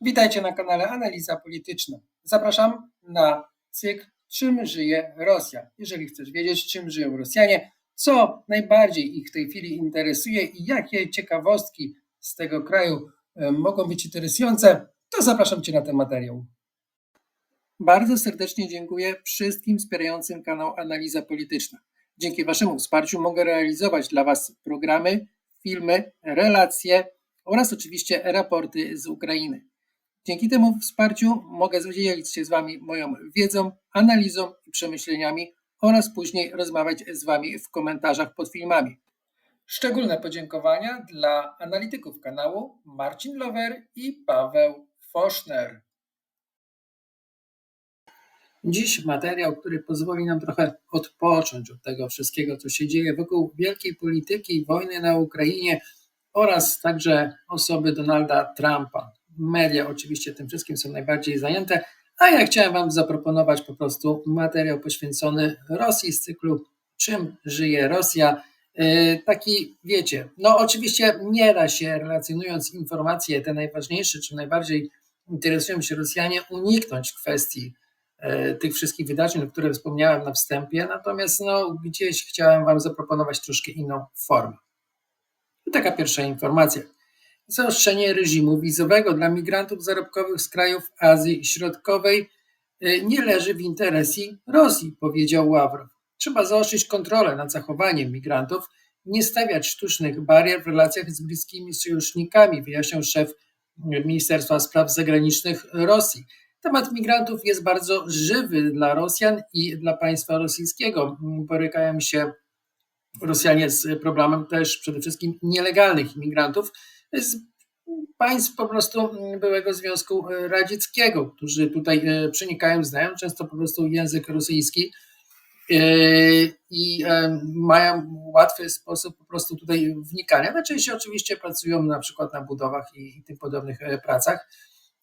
Witajcie na kanale Analiza Polityczna. Zapraszam na cykl Czym żyje Rosja? Jeżeli chcesz wiedzieć, czym żyją Rosjanie, co najbardziej ich w tej chwili interesuje i jakie ciekawostki z tego kraju e, mogą być interesujące, to zapraszam Cię na ten materiał. Bardzo serdecznie dziękuję wszystkim wspierającym kanał Analiza Polityczna. Dzięki Waszemu wsparciu mogę realizować dla Was programy, filmy, relacje oraz oczywiście raporty z Ukrainy. Dzięki temu wsparciu mogę dzielić się z Wami moją wiedzą, analizą i przemyśleniami oraz później rozmawiać z Wami w komentarzach pod filmami. Szczególne podziękowania dla analityków kanału Marcin Lower i Paweł Foszner. Dziś materiał, który pozwoli nam trochę odpocząć od tego wszystkiego, co się dzieje wokół wielkiej polityki, wojny na Ukrainie oraz także osoby Donalda Trumpa. Media oczywiście tym wszystkim są najbardziej zajęte, a ja chciałem Wam zaproponować po prostu materiał poświęcony Rosji z cyklu Czym żyje Rosja? Yy, taki, wiecie, no oczywiście nie da się, relacjonując informacje te najważniejsze, czy najbardziej interesują się Rosjanie, uniknąć kwestii yy, tych wszystkich wydarzeń, o których wspomniałem na wstępie, natomiast no, gdzieś chciałem Wam zaproponować troszkę inną formę. I taka pierwsza informacja. Zaostrzenie reżimu wizowego dla migrantów zarobkowych z krajów Azji Środkowej y, nie leży w interesie Rosji, powiedział Ławrow. Trzeba zaostrzyć kontrolę nad zachowaniem migrantów, nie stawiać sztucznych barier w relacjach z bliskimi sojusznikami, wyjaśniał szef Ministerstwa Spraw Zagranicznych Rosji. Temat migrantów jest bardzo żywy dla Rosjan i dla państwa rosyjskiego. Borykają się Rosjanie z problemem też przede wszystkim nielegalnych imigrantów z państw po prostu byłego Związku Radzieckiego, którzy tutaj e, przenikają, znają często po prostu język rosyjski e, i e, mają łatwy sposób po prostu tutaj wnikania. Najczęściej oczywiście pracują na przykład na budowach i, i tym podobnych pracach.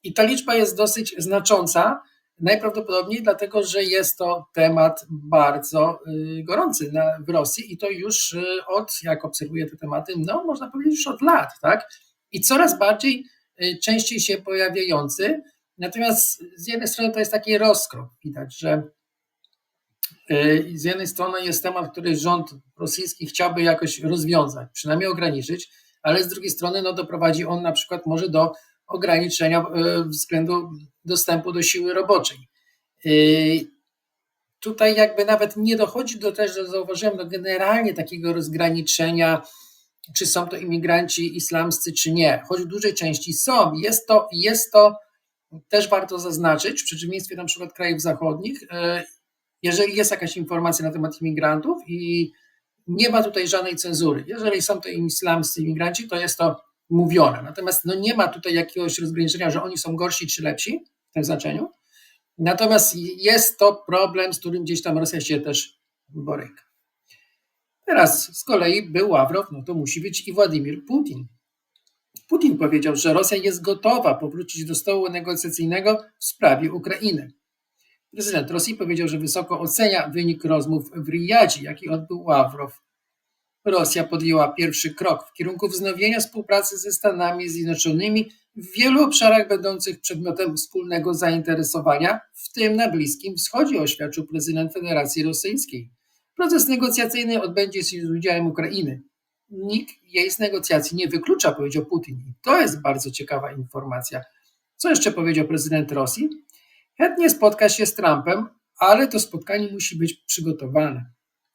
I ta liczba jest dosyć znacząca, najprawdopodobniej dlatego, że jest to temat bardzo gorący na, w Rosji i to już od, jak obserwuję te tematy, no można powiedzieć już od lat, tak? I coraz bardziej częściej się pojawiający. Natomiast z jednej strony to jest taki rozkrok. Widać, że z jednej strony jest temat, który rząd rosyjski chciałby jakoś rozwiązać, przynajmniej ograniczyć, ale z drugiej strony no, doprowadzi on na przykład może do ograniczenia względu dostępu do siły roboczej. Tutaj jakby nawet nie dochodzi do też, że zauważyłem, do generalnie takiego rozgraniczenia, czy są to imigranci islamscy, czy nie. Choć w dużej części są. Jest to, jest to też warto zaznaczyć, w przeciwieństwie na przykład krajów zachodnich, jeżeli jest jakaś informacja na temat imigrantów i nie ma tutaj żadnej cenzury. Jeżeli są to islamscy imigranci, to jest to mówione. Natomiast no nie ma tutaj jakiegoś rozgraniczenia, że oni są gorsi czy lepsi w tym znaczeniu. Natomiast jest to problem, z którym gdzieś tam Rosja się też boryka. Teraz z kolei był Ławrow, no to musi być i Władimir Putin. Putin powiedział, że Rosja jest gotowa powrócić do stołu negocjacyjnego w sprawie Ukrainy. Prezydent Rosji powiedział, że wysoko ocenia wynik rozmów w Riyadzie, jaki odbył Ławrow. Rosja podjęła pierwszy krok w kierunku wznowienia współpracy ze Stanami Zjednoczonymi w wielu obszarach będących przedmiotem wspólnego zainteresowania, w tym na Bliskim Wschodzie, oświadczył prezydent Federacji Rosyjskiej. Proces negocjacyjny odbędzie się z udziałem Ukrainy. Nikt jej z negocjacji nie wyklucza, powiedział Putin. I to jest bardzo ciekawa informacja. Co jeszcze powiedział prezydent Rosji? Chętnie spotka się z Trumpem, ale to spotkanie musi być przygotowane.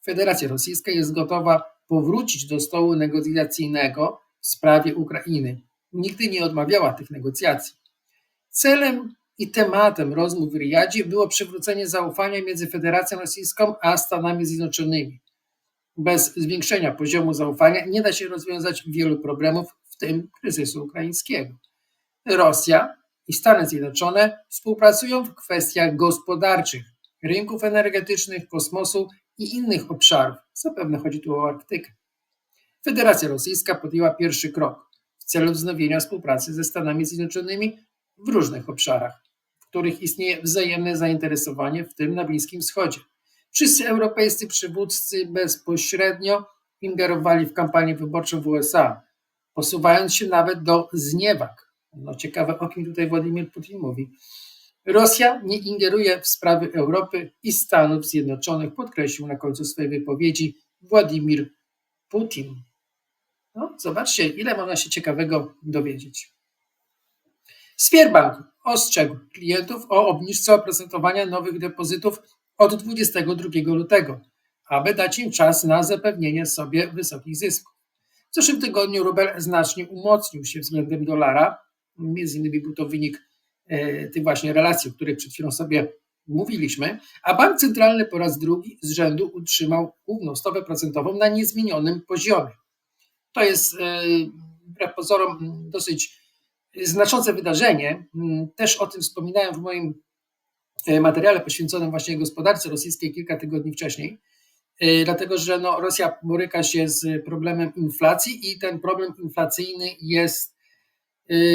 Federacja Rosyjska jest gotowa powrócić do stołu negocjacyjnego w sprawie Ukrainy. Nigdy nie odmawiała tych negocjacji. Celem i tematem rozmów w Riyadzie było przywrócenie zaufania między Federacją Rosyjską a Stanami Zjednoczonymi. Bez zwiększenia poziomu zaufania nie da się rozwiązać wielu problemów, w tym kryzysu ukraińskiego. Rosja i Stany Zjednoczone współpracują w kwestiach gospodarczych, rynków energetycznych, kosmosu i innych obszarów. Zapewne chodzi tu o Arktykę. Federacja Rosyjska podjęła pierwszy krok w celu wznowienia współpracy ze Stanami Zjednoczonymi w różnych obszarach których istnieje wzajemne zainteresowanie, w tym na Bliskim Wschodzie. Wszyscy europejscy przywódcy bezpośrednio ingerowali w kampanię wyborczą w USA, posuwając się nawet do zniewag No ciekawe, o kim tutaj Władimir Putin mówi. Rosja nie ingeruje w sprawy Europy i Stanów Zjednoczonych, podkreślił na końcu swojej wypowiedzi Władimir Putin. No, zobaczcie, ile można się ciekawego dowiedzieć. Sfierbank ostrzegł klientów o obniżce oprocentowania nowych depozytów od 22 lutego, aby dać im czas na zapewnienie sobie wysokich zysków. W zeszłym tygodniu rubel znacznie umocnił się względem dolara. Między innymi był to wynik tych właśnie relacji, o których przed chwilą sobie mówiliśmy, a bank centralny po raz drugi z rzędu utrzymał główną stopę procentową na niezmienionym poziomie. To jest e, wbrew pozorom dosyć znaczące wydarzenie. Też o tym wspominałem w moim e, materiale poświęconym właśnie gospodarce rosyjskiej kilka tygodni wcześniej, e, dlatego że no, Rosja boryka się z problemem inflacji i ten problem inflacyjny jest,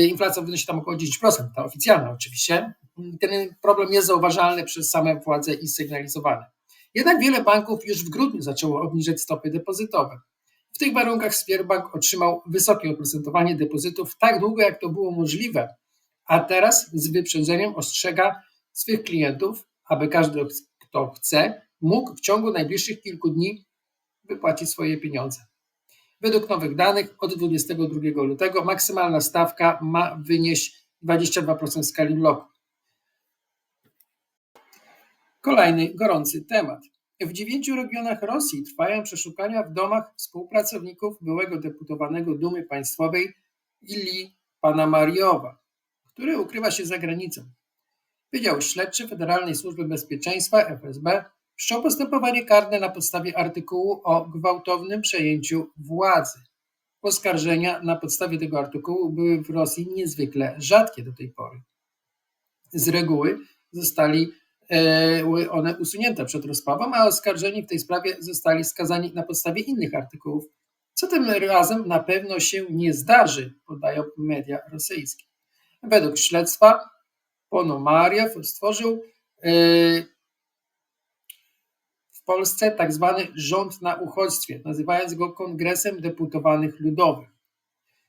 inflacja wynosi tam około 10%, ta oficjalna oczywiście. Ten problem jest zauważalny przez same władze i sygnalizowany. Jednak wiele banków już w grudniu zaczęło obniżać stopy depozytowe. W tych warunkach Sberbank otrzymał wysokie oprocentowanie depozytów tak długo, jak to było możliwe, a teraz z wyprzedzeniem ostrzega swych klientów, aby każdy, kto chce, mógł w ciągu najbliższych kilku dni wypłacić swoje pieniądze. Według nowych danych od 22 lutego maksymalna stawka ma wynieść 22% skali bloku. Kolejny gorący temat. W dziewięciu regionach Rosji trwają przeszukania w domach współpracowników byłego deputowanego Dumy Państwowej Illi Panamariowa, który ukrywa się za granicą. Wydział Śledczy Federalnej Służby Bezpieczeństwa FSB wszczął postępowanie karne na podstawie artykułu o gwałtownym przejęciu władzy. Oskarżenia na podstawie tego artykułu były w Rosji niezwykle rzadkie do tej pory. Z reguły zostali były one usunięte przed rozprawą, a oskarżeni w tej sprawie zostali skazani na podstawie innych artykułów, co tym razem na pewno się nie zdarzy, podają media rosyjskie. Według śledztwa Ponomariew stworzył e, w Polsce tak zwany rząd na uchodźstwie, nazywając go Kongresem Deputowanych Ludowych.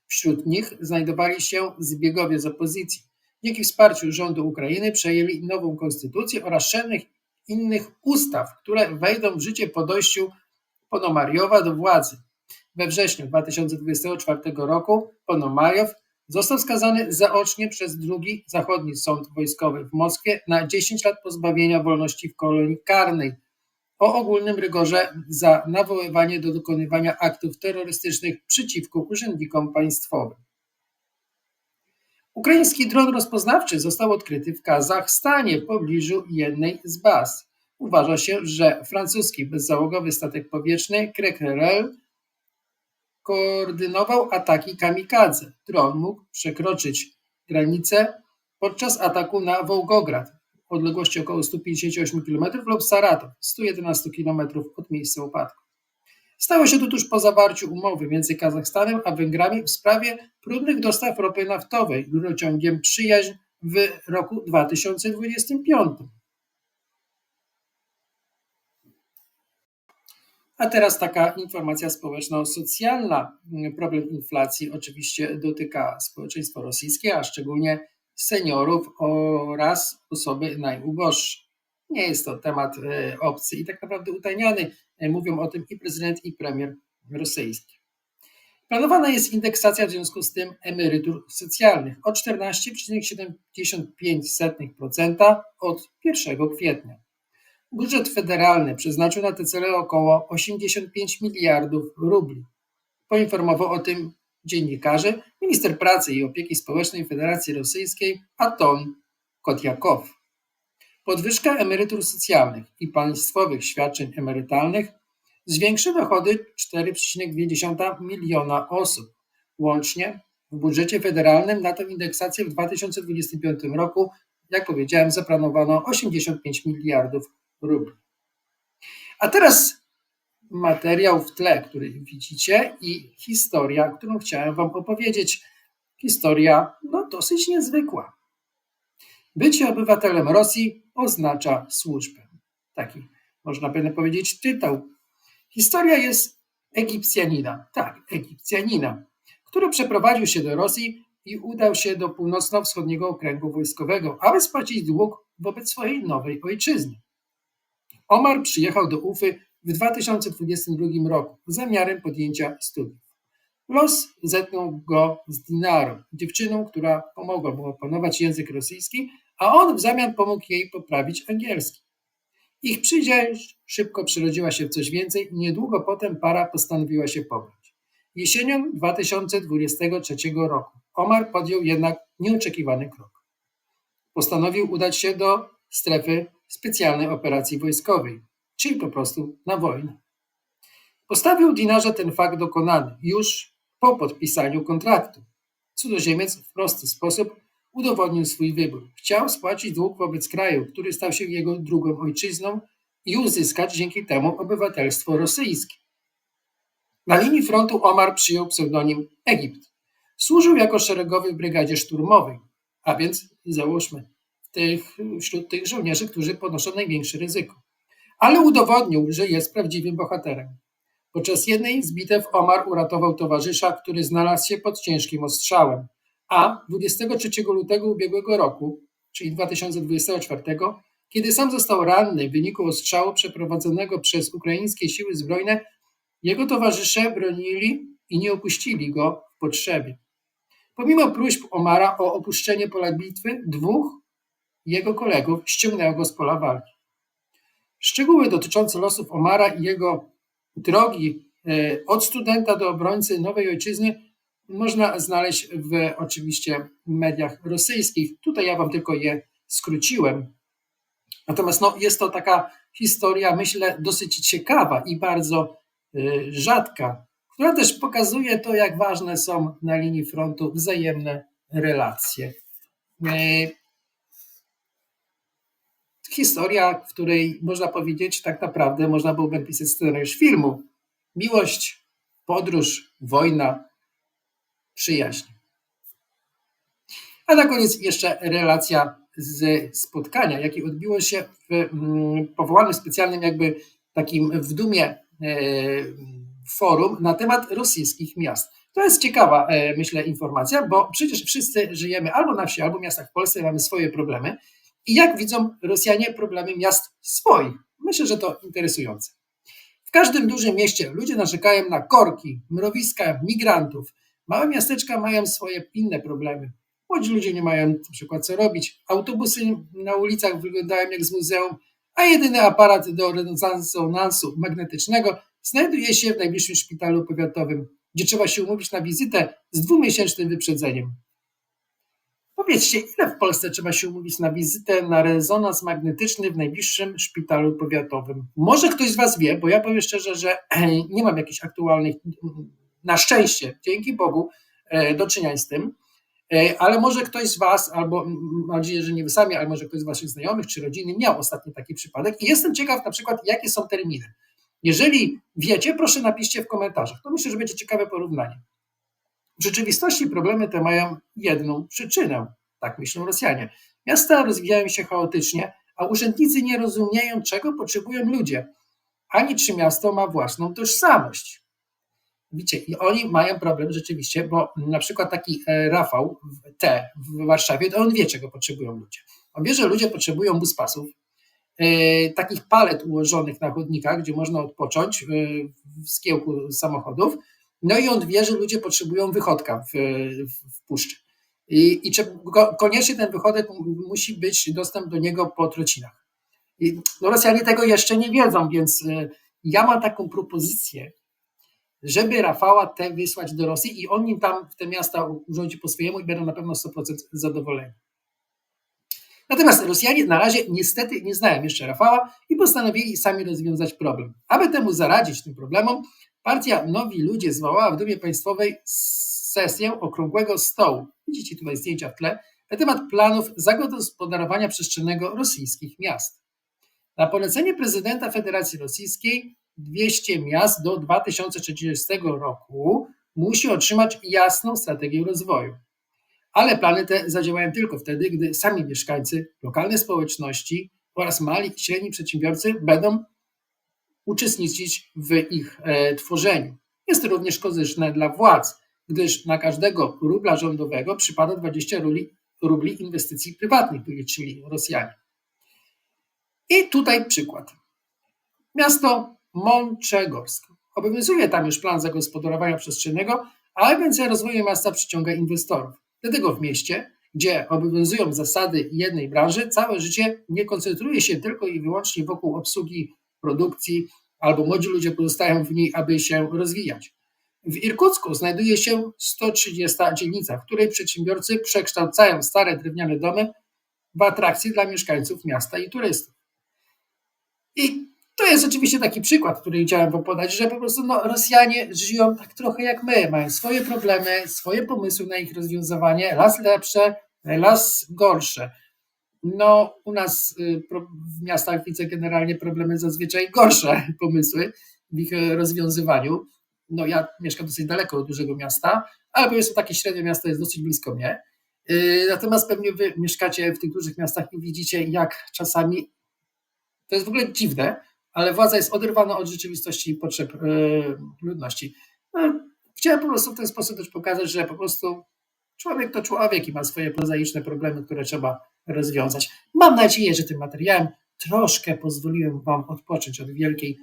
Wśród nich znajdowali się zbiegowie z opozycji, Dzięki wsparciu rządu Ukrainy przejęli nową konstytucję oraz szereg innych ustaw, które wejdą w życie po dojściu Ponomariowa do władzy. We wrześniu 2024 roku Ponomariow został skazany zaocznie przez drugi zachodni sąd wojskowy w Moskwie na 10 lat pozbawienia wolności w kolonii karnej o ogólnym rygorze za nawoływanie do dokonywania aktów terrorystycznych przeciwko urzędnikom państwowym. Ukraiński dron rozpoznawczy został odkryty w Kazachstanie w pobliżu jednej z baz. Uważa się, że francuski bezzałogowy statek powietrzny Krekerel koordynował ataki kamikadze. Dron mógł przekroczyć granicę podczas ataku na Wołgograd odległości około 158 km lub Saratow 111 km od miejsca upadku. Stało się to tuż po zawarciu umowy między Kazachstanem a Węgrami w sprawie próbnych dostaw ropy naftowej rurociągiem Przyjaźń w roku 2025. A teraz taka informacja społeczno-socjalna. Problem inflacji oczywiście dotyka społeczeństwa rosyjskie, a szczególnie seniorów oraz osoby najuboższe. Nie jest to temat e, obcy i tak naprawdę utajniany. E, mówią o tym i prezydent, i premier rosyjski. Planowana jest indeksacja w związku z tym emerytur socjalnych o 14,75% od 1 kwietnia. Budżet federalny przeznaczył na te cele około 85 miliardów rubli. Poinformował o tym dziennikarze minister pracy i opieki społecznej Federacji Rosyjskiej Aton Kotjakow. Podwyżka emerytur socjalnych i państwowych świadczeń emerytalnych zwiększy dochody 4,2 miliona osób. Łącznie w budżecie federalnym na tę indeksację w 2025 roku, jak powiedziałem, zaplanowano 85 miliardów rubli. A teraz materiał w tle, który widzicie i historia, którą chciałem Wam opowiedzieć. Historia no, dosyć niezwykła. Bycie obywatelem Rosji oznacza służbę. Taki, można by powiedzieć, tytuł. Historia jest Egipcjanina, tak, Egipcjanina, który przeprowadził się do Rosji i udał się do północno-wschodniego okręgu wojskowego, aby spłacić dług wobec swojej nowej ojczyzny. Omar przyjechał do Ufy w 2022 roku zamiarem podjęcia studiów. Los zetknął go z Dinarą, dziewczyną, która pomogła mu opanować język rosyjski, a on w zamian pomógł jej poprawić angielski. Ich przyjaźń szybko przerodziła się w coś więcej i niedługo potem para postanowiła się pobrać. Jesienią 2023 roku Omar podjął jednak nieoczekiwany krok. Postanowił udać się do strefy specjalnej operacji wojskowej, czyli po prostu na wojnę. Postawił Dinarze ten fakt dokonany już po podpisaniu kontraktu. Cudzoziemiec w prosty sposób udowodnił swój wybór. Chciał spłacić dług wobec kraju, który stał się jego drugą ojczyzną i uzyskać dzięki temu obywatelstwo rosyjskie. Na linii frontu Omar przyjął pseudonim Egipt. Służył jako szeregowy w brygadzie szturmowej, a więc załóżmy tych, wśród tych żołnierzy, którzy ponoszą największe ryzyko. Ale udowodnił, że jest prawdziwym bohaterem. Podczas jednej z bitew Omar uratował towarzysza, który znalazł się pod ciężkim ostrzałem, a 23 lutego ubiegłego roku, czyli 2024, kiedy sam został ranny w wyniku ostrzału przeprowadzonego przez ukraińskie siły zbrojne, jego towarzysze bronili i nie opuścili go w potrzebie. Pomimo próśb Omara o opuszczenie pola bitwy, dwóch jego kolegów ściągnęło go z pola walki. Szczegóły dotyczące losów Omara i jego drogi e, od studenta do obrońcy nowej ojczyzny można znaleźć w oczywiście mediach rosyjskich. Tutaj ja wam tylko je skróciłem. Natomiast no, jest to taka historia, myślę, dosyć ciekawa i bardzo y, rzadka, która też pokazuje to, jak ważne są na linii frontu wzajemne relacje. Historia, w której można powiedzieć, tak naprawdę można byłoby pisać scenariusz filmu. Miłość, podróż, wojna, przyjaźń. A na koniec jeszcze relacja z spotkania, jakie odbiło się w mm, powołanym specjalnym jakby takim w dumie e, forum na temat rosyjskich miast. To jest ciekawa, e, myślę, informacja, bo przecież wszyscy żyjemy albo na wsi, albo w miastach w Polsce, mamy swoje problemy. I jak widzą Rosjanie problemy miast swoich? Myślę, że to interesujące. W każdym dużym mieście ludzie narzekają na korki, mrowiska, migrantów. Małe miasteczka mają swoje inne problemy. Młodzi ludzie nie mają na przykład co robić. Autobusy na ulicach wyglądają jak z muzeum, a jedyny aparat do rezonansu magnetycznego znajduje się w najbliższym szpitalu powiatowym, gdzie trzeba się umówić na wizytę z dwumiesięcznym wyprzedzeniem. Powiedzcie, ile w Polsce trzeba się umówić na wizytę na rezonans magnetyczny w najbliższym szpitalu powiatowym? Może ktoś z Was wie, bo ja powiem szczerze, że nie mam jakichś aktualnych, na szczęście, dzięki Bogu, e, do czynienia z tym, e, ale może ktoś z Was, albo mam nadzieję, że nie Wy sami, ale może ktoś z Waszych znajomych czy rodziny miał ostatni taki przypadek i jestem ciekaw na przykład, jakie są terminy. Jeżeli wiecie, proszę napiszcie w komentarzach. To myślę, że będzie ciekawe porównanie. W rzeczywistości problemy te mają jedną przyczynę, tak myślą Rosjanie. Miasta rozwijają się chaotycznie, a urzędnicy nie rozumieją, czego potrzebują ludzie, ani czy miasto ma własną tożsamość. Widzicie, i oni mają problem rzeczywiście, bo na przykład taki e, Rafał T w Warszawie, to on wie, czego potrzebują ludzie. On wie, że ludzie potrzebują buspasów, e, takich palet ułożonych na chodnikach, gdzie można odpocząć e, w skiełku samochodów, no i on wie, że ludzie potrzebują wychodka w, w, w puszczy. I, i koniecznie ten wychodek musi być dostęp do niego po trocinach. I, no Rosjanie tego jeszcze nie wiedzą, więc y, ja mam taką propozycję, żeby Rafała te wysłać do Rosji i on im tam w te miasta urządzi po swojemu i będą na pewno 100% zadowoleni. Natomiast Rosjanie na razie niestety nie znają jeszcze Rafała i postanowili sami rozwiązać problem. Aby temu zaradzić tym problemom, Partia Nowi Ludzie zwołała w Dumie Państwowej sesję okrągłego stołu. Widzicie tutaj zdjęcia w tle na temat planów zagospodarowania przestrzennego rosyjskich miast. Na polecenie prezydenta Federacji Rosyjskiej 200 miast do 2030 roku musi otrzymać jasną strategię rozwoju. Ale plany te zadziałają tylko wtedy, gdy sami mieszkańcy, lokalne społeczności oraz mali i średni przedsiębiorcy będą uczestniczyć w ich e, tworzeniu. Jest to również korzystne dla władz, gdyż na każdego rubla rządowego przypada 20 rubli, rubli inwestycji prywatnych, wyliczyli Rosjanie. I tutaj przykład. Miasto Mączegorsk. Obowiązuje tam już plan zagospodarowania przestrzennego, a Agencja Rozwoju Miasta przyciąga inwestorów. Dlatego w mieście, gdzie obowiązują zasady jednej branży, całe życie nie koncentruje się tylko i wyłącznie wokół obsługi produkcji, albo młodzi ludzie pozostają w niej, aby się rozwijać. W Irkucku znajduje się 130 dzielnica, w której przedsiębiorcy przekształcają stare drewniane domy w atrakcje dla mieszkańców miasta i turystów. I to jest oczywiście taki przykład, który chciałem wam podać, że po prostu no, Rosjanie żyją tak trochę jak my, mają swoje problemy, swoje pomysły na ich rozwiązywanie, las lepsze, las gorsze. No, u nas y, w miastach widzę generalnie problemy zazwyczaj gorsze pomysły w ich rozwiązywaniu. No, ja mieszkam dosyć daleko od dużego miasta, ale powiedzmy takie średnie miasto jest dosyć blisko mnie. Y, natomiast pewnie wy mieszkacie w tych dużych miastach i widzicie, jak czasami to jest w ogóle dziwne, ale władza jest oderwana od rzeczywistości i potrzeb e, ludności. No, chciałem po prostu w ten sposób też pokazać, że po prostu człowiek to człowiek i ma swoje prozaiczne problemy, które trzeba rozwiązać. Mam nadzieję, że tym materiałem troszkę pozwoliłem Wam odpocząć od wielkiej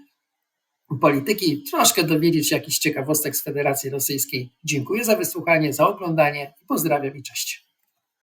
polityki, troszkę dowiedzieć się jakichś ciekawostek z Federacji Rosyjskiej. Dziękuję za wysłuchanie, za oglądanie i pozdrawiam i cześć.